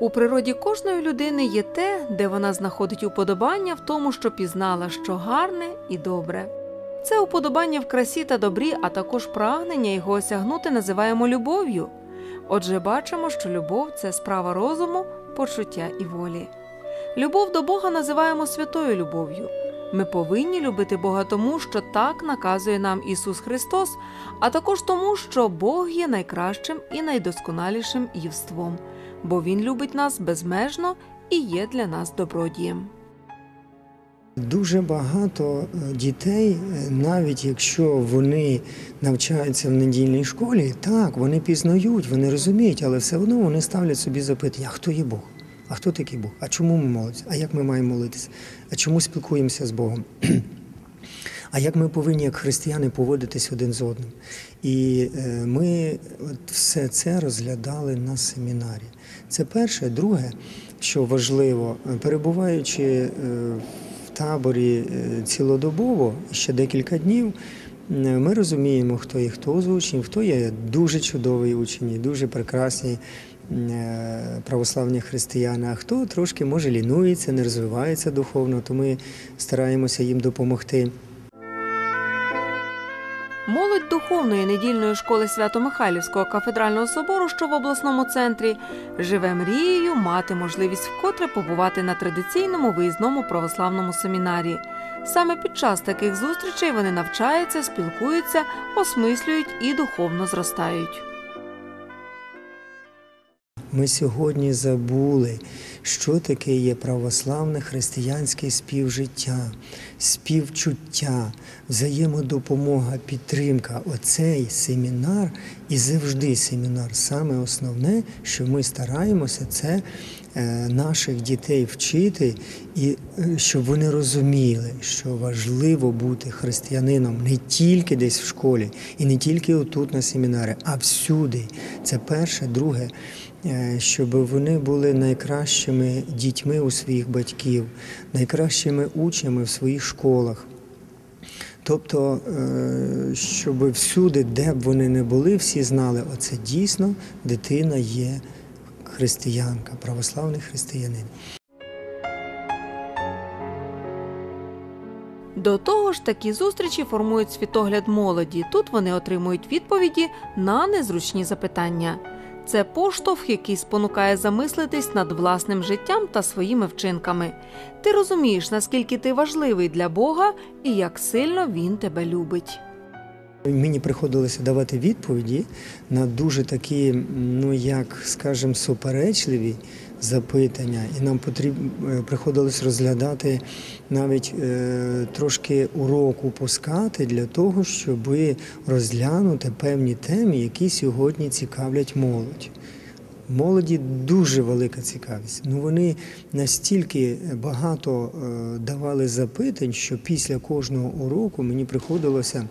У природі кожної людини є те, де вона знаходить уподобання в тому, що пізнала, що гарне і добре. Це уподобання в красі та добрі, а також прагнення його осягнути називаємо любов'ю. Отже, бачимо, що любов це справа розуму, почуття і волі. Любов до Бога називаємо святою любов'ю. Ми повинні любити Бога тому, що так наказує нам Ісус Христос, а також тому, що Бог є найкращим і найдосконалішим євством, бо Він любить нас безмежно і є для нас добродієм. Дуже багато е, дітей, е, навіть якщо вони навчаються в недільній школі, так, вони пізнають, вони розуміють, але все одно вони ставлять собі запитання, а хто є Бог? А хто такий Бог? А чому ми молимося? А як ми маємо молитися? А чому спілкуємося з Богом? А як ми повинні, як християни, поводитись один з одним? І е, ми все це розглядали на семінарі. Це перше. Друге, що важливо, перебуваючи е, в таборі е, цілодобово, ще декілька днів, ми розуміємо, хто є хто з учнів, хто є дуже чудовий учень, дуже прекрасні православні християни, а хто трошки може лінується, не розвивається духовно, то ми стараємося їм допомогти. Молодь духовної недільної школи Свято-Михайлівського кафедрального собору, що в обласному центрі, живе мрією мати можливість вкотре побувати на традиційному виїзному православному семінарі. Саме під час таких зустрічей вони навчаються, спілкуються, осмислюють і духовно зростають. Ми сьогодні забули, що таке є православне християнське співжиття, співчуття, взаємодопомога, підтримка. Оцей семінар і завжди семінар. Саме основне, що ми стараємося, це е, наших дітей вчити, і е, щоб вони розуміли, що важливо бути християнином не тільки десь в школі, і не тільки отут на семінарі, а всюди. Це перше, друге. Е, щоб вони були найкращими дітьми у своїх батьків, найкращими учнями в своїх школах. Тобто, е, щоб всюди, де б вони не були, всі знали, оце дійсно дитина є християнка, православний християнин. До того ж, такі зустрічі формують світогляд молоді. Тут вони отримують відповіді на незручні запитання. Це поштовх, який спонукає замислитись над власним життям та своїми вчинками. Ти розумієш, наскільки ти важливий для Бога і як сильно він тебе любить. Мені приходилося давати відповіді на дуже такі, ну як скажемо, суперечливі запитання, і нам потрібно приходилось розглядати навіть е, трошки уроку пускати для того, щоб розглянути певні теми, які сьогодні цікавлять молодь. Молоді дуже велика цікавість. Ну вони настільки багато е, давали запитань, що після кожного уроку мені приходилося.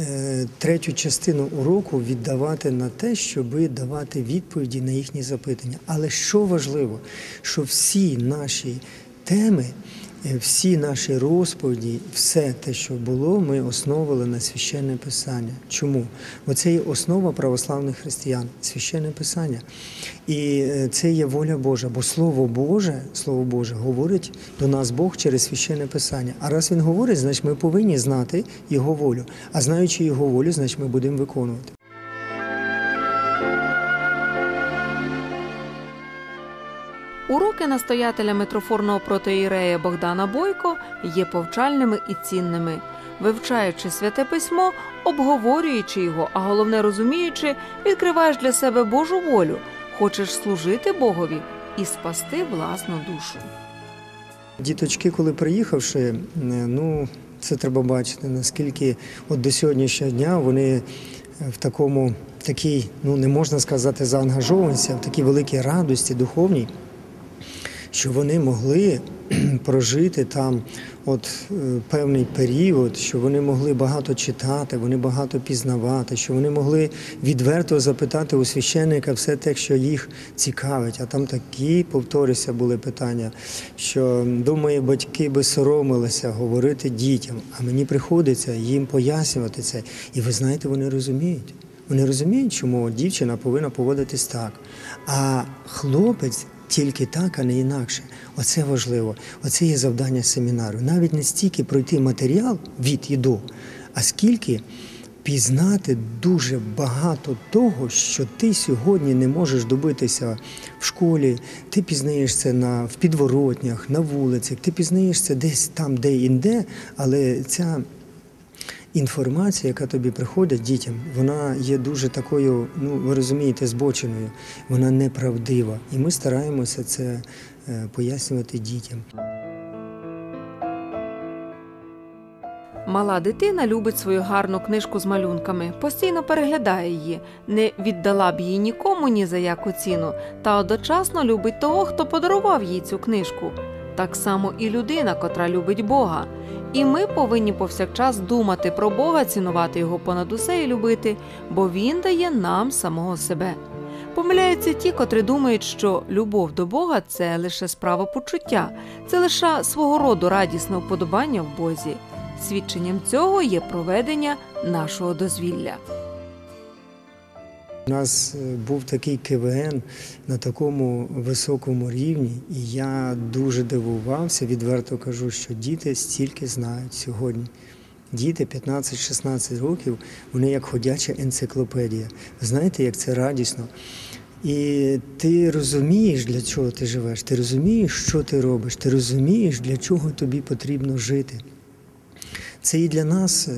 Е, Третю частину уроку віддавати на те, щоб давати відповіді на їхні запитання. Але що важливо, що всі наші теми, всі наші розповіді, все те, що було, ми основували на священне писання. Чому? Бо це є основа православних християн, священне писання. І е, це є воля Божа, бо Слово Боже, Слово Боже говорить до нас Бог через священне писання. А раз він говорить, значить ми повинні знати Його волю. А знаючи Його волю, значить ми будемо виконувати. Настоятеля митрофорного протоїрея Богдана Бойко є повчальними і цінними. Вивчаючи святе письмо, обговорюючи його, а головне розуміючи, відкриваєш для себе Божу волю, хочеш служити Богові і спасти власну душу. Діточки, коли приїхавши, е, ну це треба бачити, наскільки от до сьогоднішнього дня вони е, в такому такій, ну не можна сказати, заангажованості, в такій великій радості духовній, що вони могли прожити там от е, певний період, що вони могли багато читати, вони багато пізнавати, що вони могли відверто запитати у священника все те, що їх цікавить. А там такі, повторюся, були питання, що думаю, батьки би соромилися говорити дітям, а мені приходиться їм пояснювати це. І ви знаєте, вони розуміють. Вони розуміють, чому дівчина повинна поводитись так. А хлопець тільки так, а не інакше. Оце важливо. Оце є завдання семінару. Навіть не стільки пройти матеріал від і до, а скільки пізнати дуже багато того, що ти сьогодні не можеш добитися в школі. Ти пізнаєш це на, в підворотнях, на вулицях, ти пізнаєш це десь там, де інде, але ця інформація, яка тобі приходить дітям, вона є дуже такою, ну ви розумієте, збоченою, вона неправдива. І ми стараємося це е, пояснювати дітям. Мала дитина любить свою гарну книжку з малюнками, постійно переглядає її, не віддала б її нікому ні за яку ціну, та одночасно любить того, хто подарував їй цю книжку. Так само і людина, котра любить Бога. І ми повинні повсякчас думати про Бога, цінувати його понад усе і любити, бо Він дає нам самого себе. Помиляються ті, котрі думають, що любов до Бога це лише справа почуття, це лише свого роду радісне вподобання в Бозі. Свідченням цього є проведення нашого дозвілля. У нас е, був такий КВН на такому високому рівні, і я дуже дивувався, відверто кажу, що діти стільки знають сьогодні. Діти 15-16 років, вони як ходяча енциклопедія. Знаєте, як це радісно. І ти розумієш, для чого ти живеш, ти розумієш, що ти робиш, ти розумієш, для чого тобі потрібно жити. Це і для нас, е,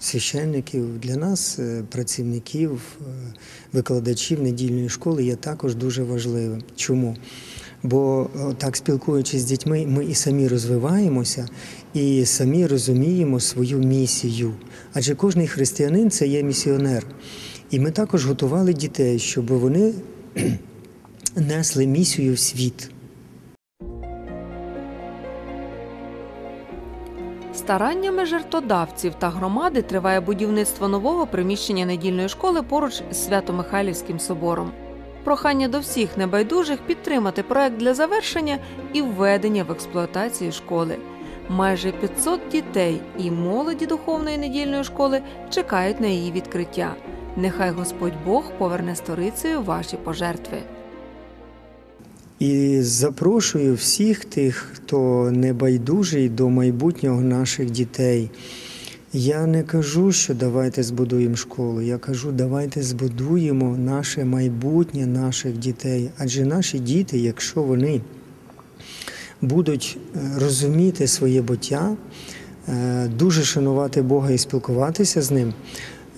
священників, для нас, е, працівників, е, викладачів недільної школи, є також дуже важливим. Чому? Бо так спілкуючись з дітьми, ми і самі розвиваємося, і самі розуміємо свою місію. Адже кожний християнин це є місіонер. І ми також готували дітей, щоб вони несли місію в світ. Стараннями жертводавців та громади триває будівництво нового приміщення недільної школи поруч з Свято-Михайлівським собором. Прохання до всіх небайдужих підтримати проект для завершення і введення в експлуатацію школи. Майже 500 дітей і молоді духовної недільної школи чекають на її відкриття. Нехай Господь Бог поверне сторицею ваші пожертви. І запрошую всіх тих, хто не байдужий до майбутнього наших дітей. Я не кажу, що давайте збудуємо школу. Я кажу, давайте збудуємо наше майбутнє наших дітей. Адже наші діти, якщо вони будуть е, розуміти своє буття, е, дуже шанувати Бога і спілкуватися з ним,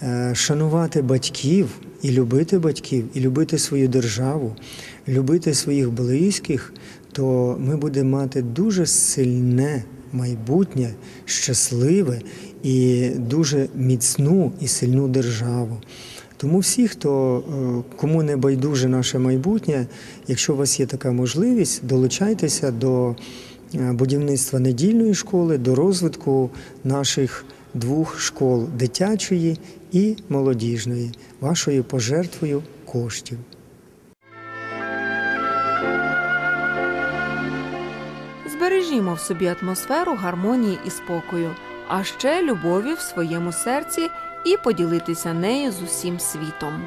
е, шанувати батьків і любити батьків, і любити свою державу, любити своїх близьких, то ми будемо мати дуже сильне майбутнє, щасливе і дуже міцну і сильну державу. Тому всі, хто е, кому не байдуже наше майбутнє, якщо у вас є така можливість, долучайтеся до е, будівництва недільної школи, до розвитку наших двох школ дитячої і молодіжної, вашою пожертвою коштів. Збережімо в собі атмосферу гармонії і спокою, а ще любові в своєму серці і поділитися нею з усім світом.